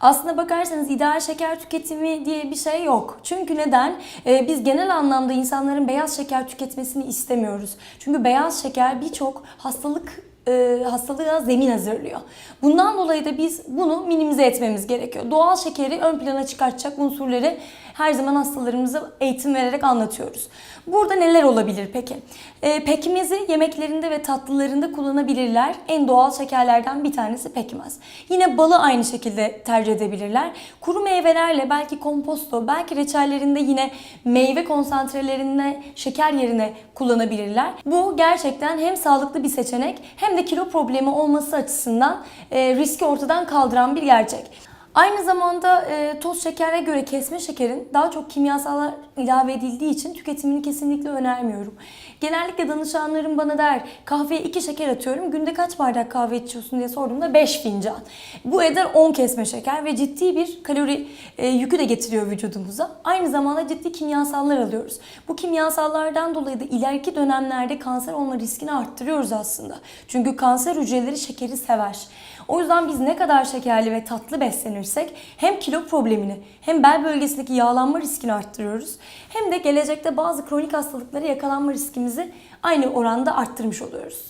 Aslına bakarsanız ideal şeker tüketimi diye bir şey yok. Çünkü neden? Ee, biz genel anlamda insanların beyaz şeker tüketmesini istemiyoruz. Çünkü beyaz şeker birçok hastalık e, hastalığa zemin hazırlıyor. Bundan dolayı da biz bunu minimize etmemiz gerekiyor. Doğal şekeri ön plana çıkartacak unsurları her zaman hastalarımıza eğitim vererek anlatıyoruz. Burada neler olabilir peki? E, pekmezi yemeklerinde ve tatlılarında kullanabilirler. En doğal şekerlerden bir tanesi pekmez. Yine balı aynı şekilde tercih edebilirler. Kuru meyvelerle belki komposto, belki reçellerinde yine meyve konsantrelerine şeker yerine kullanabilirler. Bu gerçekten hem sağlıklı bir seçenek hem de kilo problemi olması açısından e, riski ortadan kaldıran bir gerçek. Aynı zamanda e, toz şekere göre kesme şekerin daha çok kimyasallar ilave edildiği için tüketimini kesinlikle önermiyorum. Genellikle danışanlarım bana der kahveye 2 şeker atıyorum günde kaç bardak kahve içiyorsun diye sorduğumda 5 fincan. Bu eder 10 kesme şeker ve ciddi bir kalori e, yükü de getiriyor vücudumuza. Aynı zamanda ciddi kimyasallar alıyoruz. Bu kimyasallardan dolayı da ileriki dönemlerde kanser olma riskini arttırıyoruz aslında. Çünkü kanser hücreleri şekeri sever. O yüzden biz ne kadar şekerli ve tatlı beslenirsek hem kilo problemini hem bel bölgesindeki yağlanma riskini arttırıyoruz hem de gelecekte bazı kronik hastalıklara yakalanma riskimizi aynı oranda arttırmış oluyoruz.